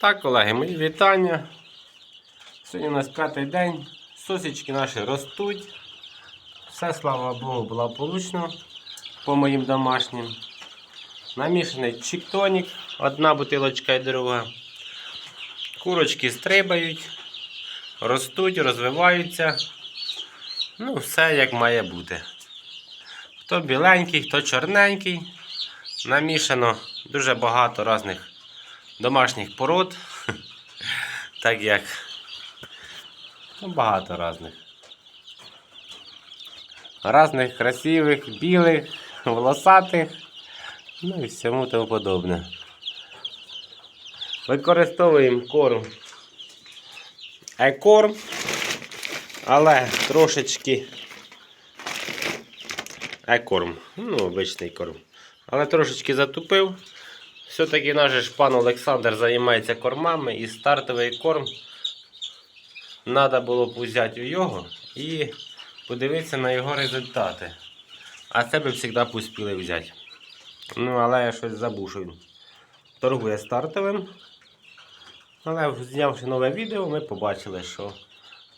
Так, колеги, мої вітання. Сьогодні у нас п'ятий день. Сосічки наші ростуть. Все, слава Богу, благополучно по моїм домашнім. Намішаний чіктонік, одна бутилочка і друга. Курочки стрибають, ростуть, розвиваються. Ну, все як має бути. Хто біленький, хто чорненький. Намішано дуже багато різних домашніх пород. Так як ну, багато різних. Разних красивих, білих, волосатих, ну і всьому тому подобне. Використовуємо корм екорм, але трошечки екорм, ну, обичний корм. Але трошечки затупив. Все-таки наш ж пан Олександр займається кормами і стартовий корм треба було б взяти у його і подивитися на його результати. А це би завжди б успіли взяти. Ну, але я щось забув, що він торгує стартовим. Але знявши нове відео, ми побачили, що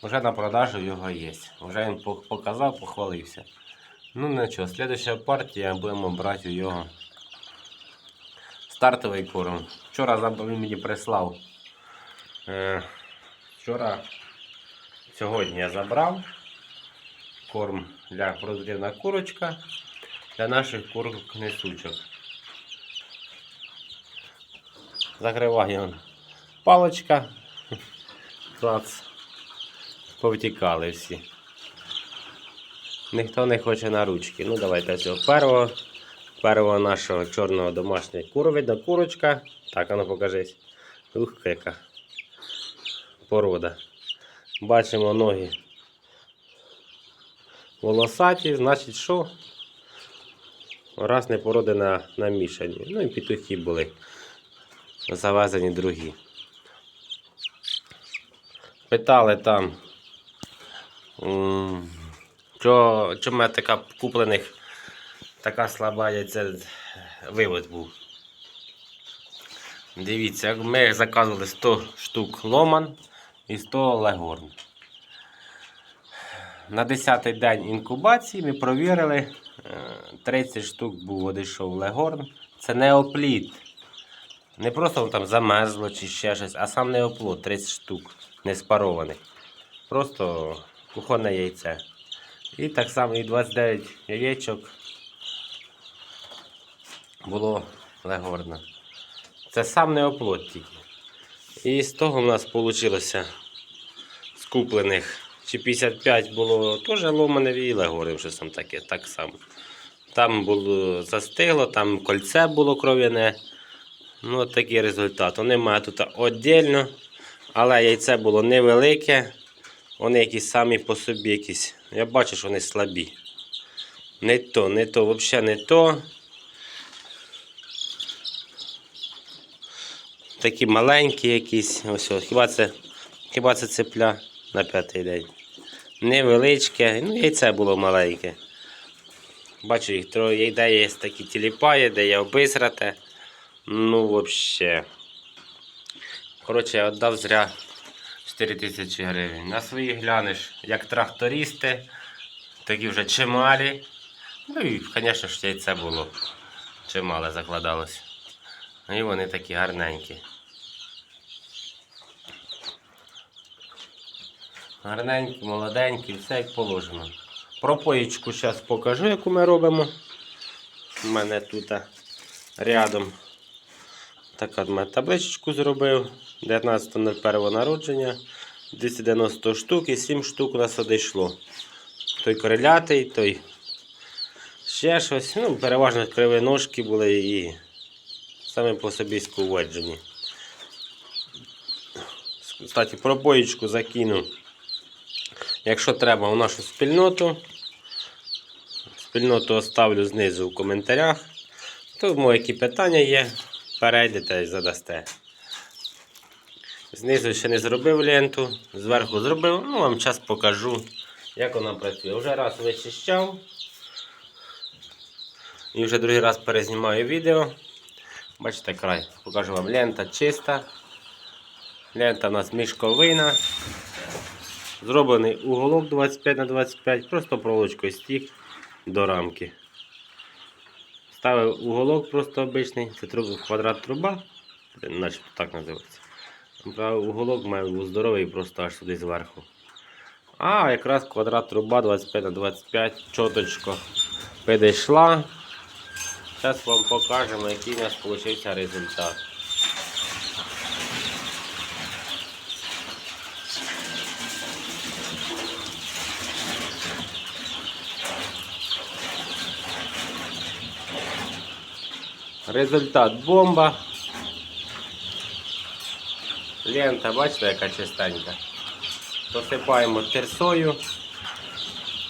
вже на продажу його є. Вже він показав, похвалився. Ну нічого, слідуща партія будемо брати у його стартовий корм. Вчора він мені прислав. Е, вчора, сьогодні я забрав корм для продуктивна курочка для наших курок несучок. Закриває он паличка. Клац. Повтікали всі. Ніхто не хоче на ручки. Ну, давайте цього першого. Першого нашого чорного домашнього куру. Видно курочка. Так, а ну покажись. Ух, яка порода. Бачимо ноги волосаті, значить що? Раз не породи на, намішані. Ну і петухи були завезені другі. Питали там, чому така куплених така слаба яйця вивод був. Дивіться, як ми заказували 100 штук ломан і 100 легорн. На 10-й день інкубації ми провірили, е, 30 штук був одійшов легорн. Це неоплід. Не просто там замерзло чи ще щось, а сам неоплод 30 штук не спарованих. Просто кухонне яйце. І так само і 29 яєчок було легорно. Це сам неоплод тільки. І з того в нас вийшло з куплених чи 55 було теж ломане і легори вже там таке, так само. Там було застигло, там кольце було кров'яне. Ну, такий результат. Вони мають тут віддільно, але яйце було невелике. Вони якісь самі по собі якісь. Я бачу, що вони слабі. Не то, не то, взагалі не то. Такі маленькі якісь. Ось, ось. Хіба це, хіба це цепля на п'ятий день. Невеличке, ну яйце було маленьке. Бачу, їх троє, де є такі тіліпає, де є обисрате. Ну, взагалі. Коротше, я віддав зря 4 тисячі гривень. На свої глянеш, як трактористи, такі вже чималі. Ну і, звісно ж, яйце було чимале закладалось. І вони такі гарненькі. Гарненькі, молоденькі, все як положено. Пропоїчку зараз покажу, яку ми робимо. У мене тут рядом така мене табличку зробив. 19.01 народження. 290 штук і 7 штук у нас одійшло. Той корелятий, той ще щось. Ну, переважно криві ножки були і саме по собі скуводжені. Кстати, пропоїчку закину якщо треба у нашу спільноту. Спільноту оставлю знизу в коментарях. Тому які питання є, перейдете і задасте. Знизу ще не зробив ленту, зверху зробив, ну вам час покажу, як вона працює. Вже раз вичищав. І вже другий раз перезнімаю відео. Бачите край, покажу вам лента чиста. Лента у нас мішковина. Зроблений уголок 25 на 25, просто проволочкою стік до рамки. Ставив уголок просто обичний, це квадрат труба, начебто так називається. Правда, Уголок має бути здоровий просто аж сюди зверху. А якраз квадрат труба 25 на 25, чоточко підійшла. Зараз вам покажемо, який у нас вийшов результат. Результат бомба. Лента, бачите, яка чистенька. Посипаємо терсою.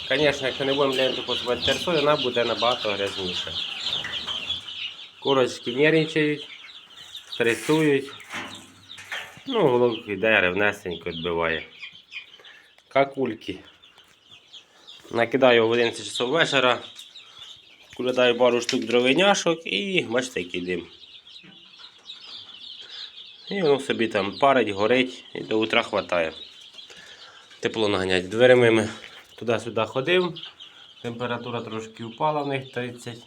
Звісно, якщо не будемо ленту посипати терсою, вона буде набагато грязніша. Курочки нервничають, стресують. Ну, головок йде ревнесенько відбиває. Какульки. Накидаю в 11 часов вечора. Кидаю пару штук дровиняшок і бачите, який дим. І воно собі там парить, горить і до утра хватає. Тепло наганять. Дверима туди-сюди ходив. Температура трошки впала в них 30.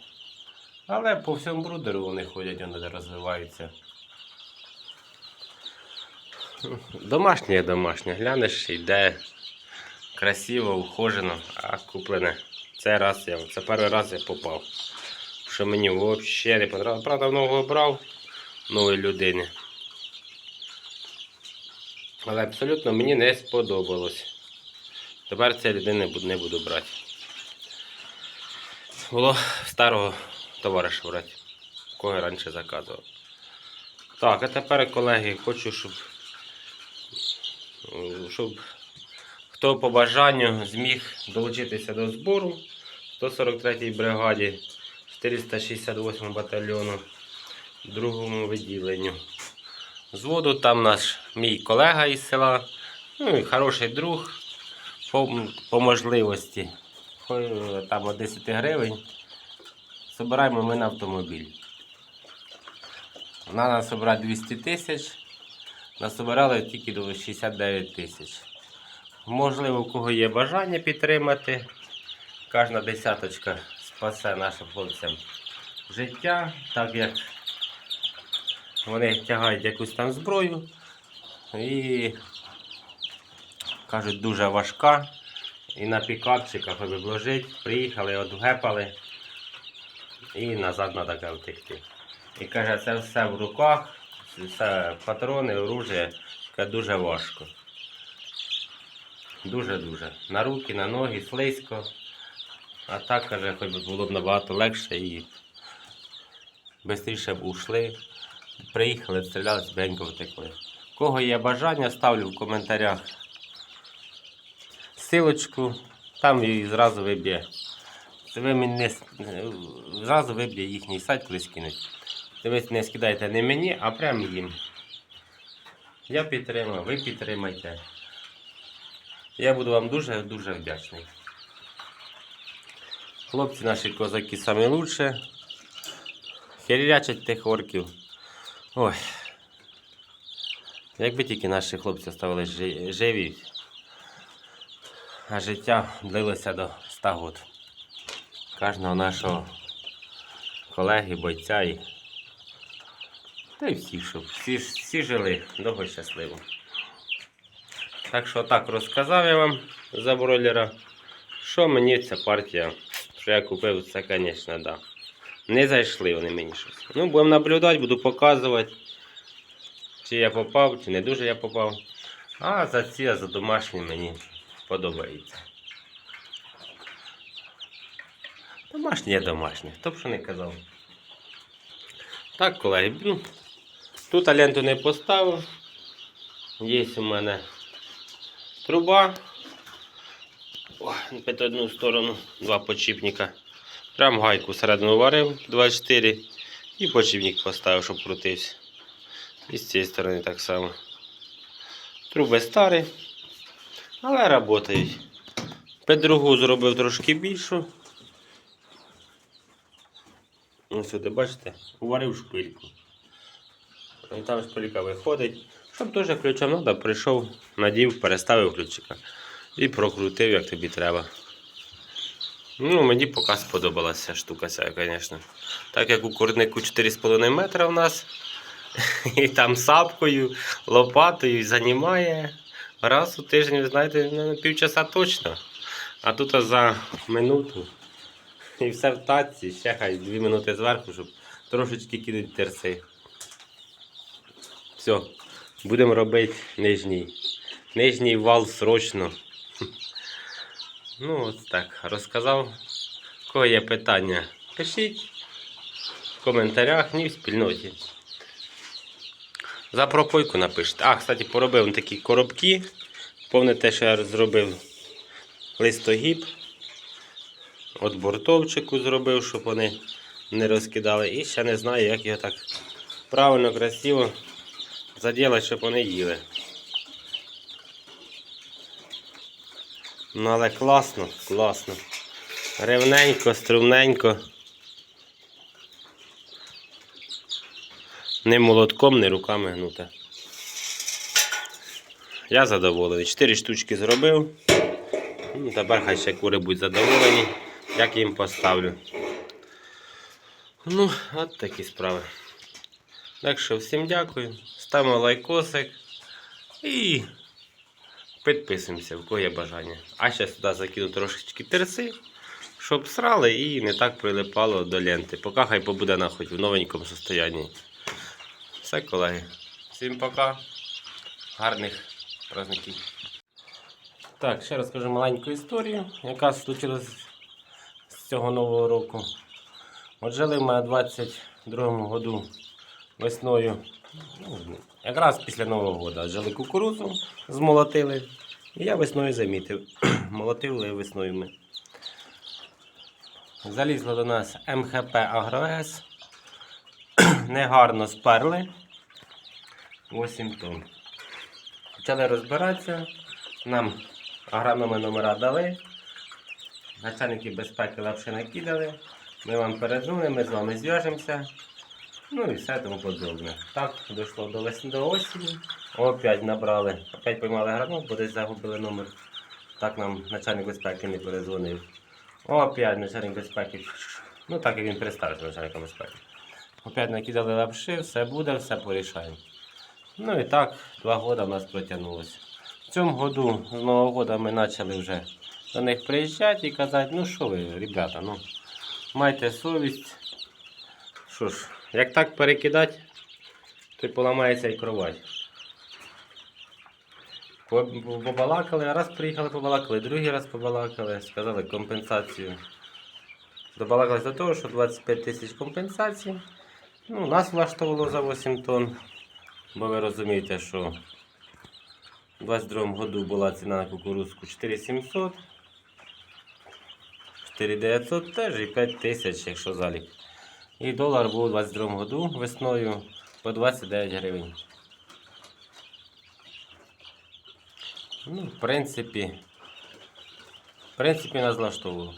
Але по всьому брудеру вони ходять, вони розвиваються. Домашнє домашнє. Глянеш, йде красиво, ухожено, а куплене. Це раз я, це перший раз я попав. Що мені взагалі не подобалося. Правда, нового брав нової людини. Але абсолютно мені не сподобалось. Тепер цієї людини не буду брати. Було старого товариша брати, кого я раніше заказував. Так, а тепер, колеги, хочу, щоб, е, щоб хто по бажанню зміг долучитися до збору 143-й бригаді 468 батальйону, другому відділенню. Зводу там наш мій колега із села, ну і хороший друг по, по можливості. Там 10 гривень. Собираємо ми на автомобіль. Треба собрати 200 тисяч. Насобирали тільки до 69 тисяч. Можливо, у кого є бажання підтримати. Кожна десяточка спасе нашим хлопцям життя, так як вони тягають якусь там зброю і кажуть, дуже важка. І на пікапчиках вложить, приїхали, одгепали і назад треба втекти. І каже, це все в руках, все патрони, оружие, каже, дуже важко. Дуже-дуже. На руки, на ноги, слизько. А так, каже, хоч було б набагато легше і швидше б ушли. Приїхали, стріляли, збенько втекли. Кого є бажання, ставлю в коментарях силочку, там і зразу виб'є. Ви мені зразу виб'є їхній сайт, коли скинуть. Ви не скидаєте не мені, а прямо їм. Я підтримую, ви підтримайте. Я буду вам дуже-дуже вдячний. Хлопці наші козаки лучше. Херячать тих орків. Ой. Якби тільки наші хлопці ставили живі, а життя длилося до 100 років. Кожного нашого колеги, бойця і та й всі, щоб всі, всі жили довго щасливо. Так що так розказав я вам за бройлера. Що мені ця партія, що я купив, це, звісно, да. Не зайшли вони мені щось. Ну, будемо наблюдати, буду показувати, чи я попав, чи не дуже я попав. А за ці, а за домашні мені подобається. Домашні є домашні, хто б що не казав. Так, колеги, ну, тут ленту не поставив. Є у мене труба. Під одну сторону два подшипника. Прям гайку всередину варив 24 і подшипник поставив, щоб крутився. І з цієї сторони так само. Труби старі, але працюють. Під другу зробив трошки більшу. Ось сюди, бачите, уварив шпильку. І там шпилька виходить. Щоб теж ключом треба, прийшов, надів, переставив ключика і прокрутив, як тобі треба. Ну, мені поки сподобалася штука ця, звісно. Так як у курнику 4,5 метра у нас, і там сапкою, лопатою займає раз у тиждень, знаєте, ну, на півчаса точно. А тут за минуту і все в татці, ще хай 2 минути зверху, щоб трошечки кинути терси. Все, будемо робити нижній. Нижній вал срочно. Ну, от так, розказав. У Кого є питання, пишіть в коментарях, ні в спільноті. За пропойку напишіть. А, кстати, поробив такі коробки. Повне те, що я зробив листогіб. От бортовчику зробив, щоб вони не розкидали. І ще не знаю, як його так правильно, красиво заділати, щоб вони їли. Ну, але класно, класно. Рівненько, струмненько. Не молотком, не руками гнуте. Я задоволений. Чотири штучки зробив. Ну, тепер хай ще кури будуть задоволені, як їм поставлю. Ну, от такі справи. Так що всім дякую. Ставимо лайкосик і підписуємося, в кого є бажання. А ще сюди закину трошечки терси, щоб срали і не так прилипало до ленти. Поки хай побуде на хоч в новенькому состоянні. Все, колеги. Всім пока. Гарних праздників. Так, ще розкажу маленьку історію, яка случилась з цього нового року. От жили ми у 22-му году весною, ну, якраз після Нового року, жили кукурудзу, змолотили. І я весною замітив. Молотили весною ми. Залізло до нас МХП Агроес. Негарно сперли. 8 тонн. Почали розбиратися. Нам агрономи номера дали. Начальники безпеки лапши накидали. Ми вам передзвонимо, ми з вами зв'яжемося. Ну і все тому подобне. Так, дійшло до весни до осені. Опять набрали. Опять поймали агроном, бо десь загубили номер. Так нам начальник безпеки не передзвонив. Опять начальник безпеки. Ну так як він представився начальником безпеки. Опять накидали лапши, все буде, все порішаємо. Ну і так, два роки в нас протягнулося. В цьому году, з Нового року, ми почали вже до них приїжджати і казати, ну що ви, ребята, ну, майте совість. Що ж, як так перекидати, то поламається і кровать. По- Побалакали, раз приїхали, побалакали, другий раз побалакали, сказали компенсацію. Добалакались до того, що 25 тисяч компенсацій. Ну, нас влаштовувало за 8 тонн. Бо ви розумієте, що у 22 году була ціна на кукурузку 4700, 4900 теж і 5 тисяч, якщо залік. І долар був у 22 году весною по 29 гривень. Ну, в принципі, в принципі, нас влаштовувало.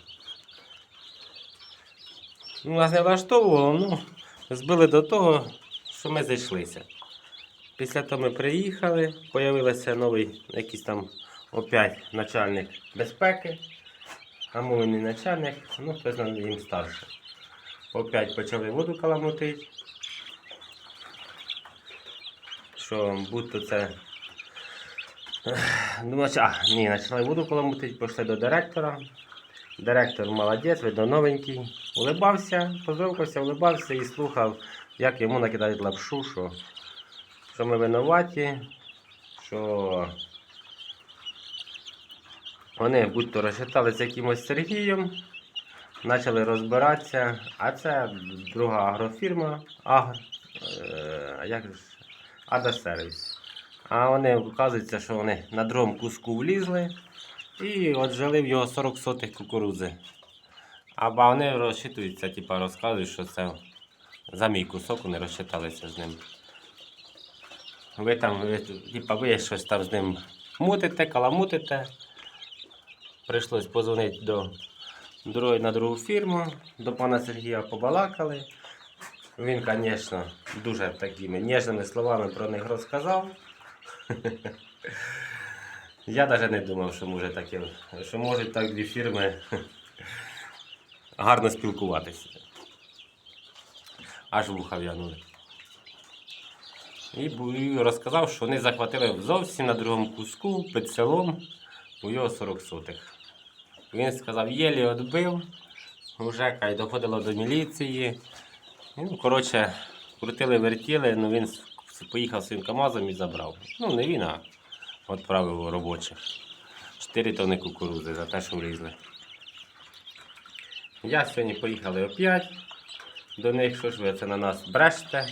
Ну, нас не влаштовувало, ну, збили до того, що ми зайшлися. Після того ми приїхали, з'явився новий якийсь там опять начальник безпеки, а не начальник, ну хтось над їм старше. Опять почали воду каламутити. Що будь-то це. Думаю, а, ні, почали воду каламутити, пішли до директора. Директор молодець, видно новенький. Улибався, поздоровкався, улибався і слухав, як йому накидають лапшу, що що ми винуваті, що вони будь-то розчиталися якимось Сергієм, почали розбиратися, а це друга агрофірма, агр, е, як же Адасервіс. А вони вказується, що вони на другому куску влізли і от жили в його 40 сотих кукурудзи. А вони розчитуються, типа розказують, що це за мій кусок вони розчиталися з ним. Ви там, ви, типа, ви щось там з ним мутите, каламутите. Прийшлось позвонити до другої на другу фірму, до пана Сергія побалакали. Він, звісно, дуже такими ніжними словами про них розказав. Я навіть не думав, що може таке, що можуть так дві фірми гарно спілкуватися. Аж вуха в'янули. І і розказав, що вони захватили зовсім на другому куску під селом у його 40 сотих. Він сказав, єлі відбив, вже кай доходило до міліції. Ну, коротше, крутили, вертіли, ну він поїхав своїм КАМАЗом і забрав. Ну, не він, а відправив робочих. 4 тонни кукурузи за те, що влізли. Я сьогодні поїхали опять до них, що ж ви це на нас бреште.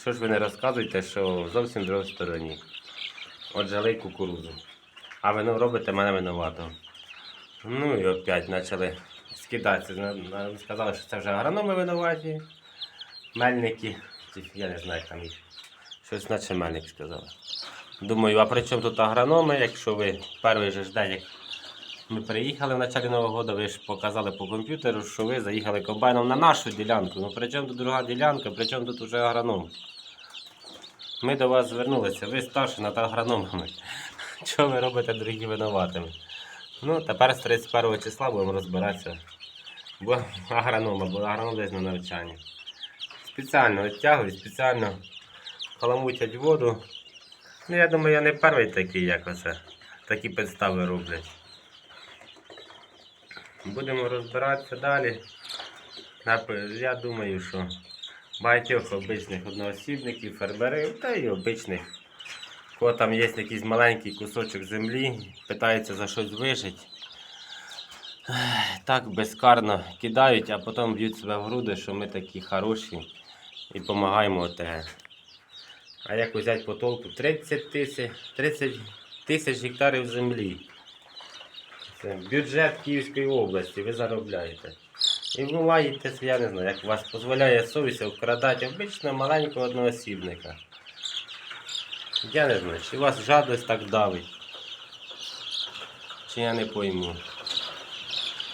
Що ж ви не розказуєте, що зовсім в другій стороні. От жали кукурузу. А ви ну, робите мене винуватого. Ну і опять почали скидатися. Сказали, що це вже агрономи винуваті. Мельники. Я не знаю там. Щось наче мельник сказали. Думаю, а при чому тут агрономи, якщо ви перший же день, як ми приїхали в началі Нового року, ви ж показали по комп'ютеру, що ви заїхали комбайном на нашу ділянку. Ну при чому тут друга ділянка, при чому тут уже агроном? Ми до вас звернулися, ви старші над агрономами. Чого ви робите другі винуватими? Ну, тепер з 31 числа будемо розбиратися. Бо агронома, бо агроном десь на навчанні. Спеціально відтягують, спеціально халамутять воду. Ну, я думаю, я не перший такий, як оце. Такі підстави роблять. Будемо розбиратися далі. Я думаю, що багатьох обичних одноосібників, фермерів та й обичних, у кого там є якийсь маленький кусочок землі, питаються за щось вижити. Так безкарно кидають, а потім б'ють себе в груди, що ми такі хороші і допомагаємо ОТГ. А як взяти по толку? 30 тисяч 30 тисяч гектарів землі. Це бюджет Київської області, ви заробляєте. І ви маєте, я не знаю, як вас дозволяє совість вкрадати обично маленького одноосібника. Я не знаю, чи вас жадність так давить. Чи я не пойму.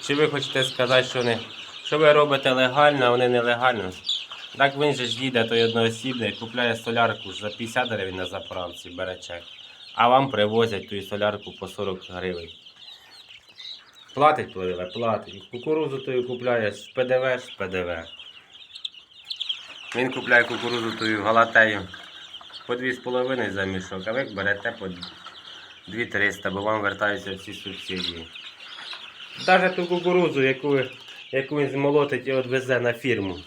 Чи ви хочете сказати, що, не, що ви робите легально, а вони нелегально? Так він же ж їде той одноосібник, купляє солярку за 50 гривень на заправці, бере чек. А вам привозять ту солярку по 40 гривень. Платить пливе, платить. Кукурузу тою купляє з ПДВ, з ПДВ. Він купляє кукурузу тою галатею по 2,5 за мішок, а ви берете по 2,300, бо вам вертаються всі субсидії. Навіть ту кукурузу, яку, яку він змолотить і відвезе на фірму.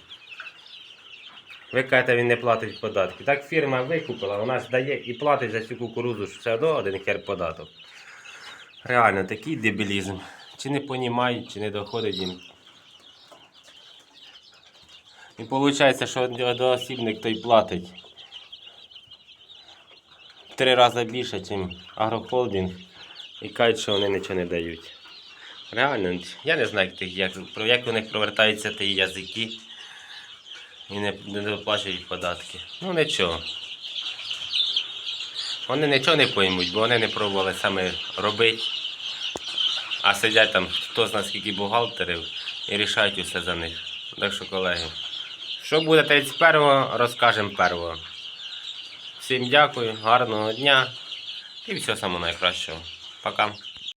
Ви кажете, він не платить податки. Так фірма викупила, вона ж дає і платить за цю кукурузу що все одно один хер податок. Реально, такий дебілізм. Чи не понімають, чи не доходить їм. І виходить, що одноосібник той платить три рази більше, ніж агрохолдинг. І кажуть, що вони нічого не дають. Реально, я не знаю, як, як, у них провертаються ті язики і не, не доплачують податки. Ну нічого. Вони нічого не поймуть, бо вони не пробували саме робити. А сидять там хто зна скільки бухгалтерів і рішають усе за них. Так що, колеги, що буде 31-го, розкажемо первого. Всім дякую, гарного дня і всього самого найкращого. Пока.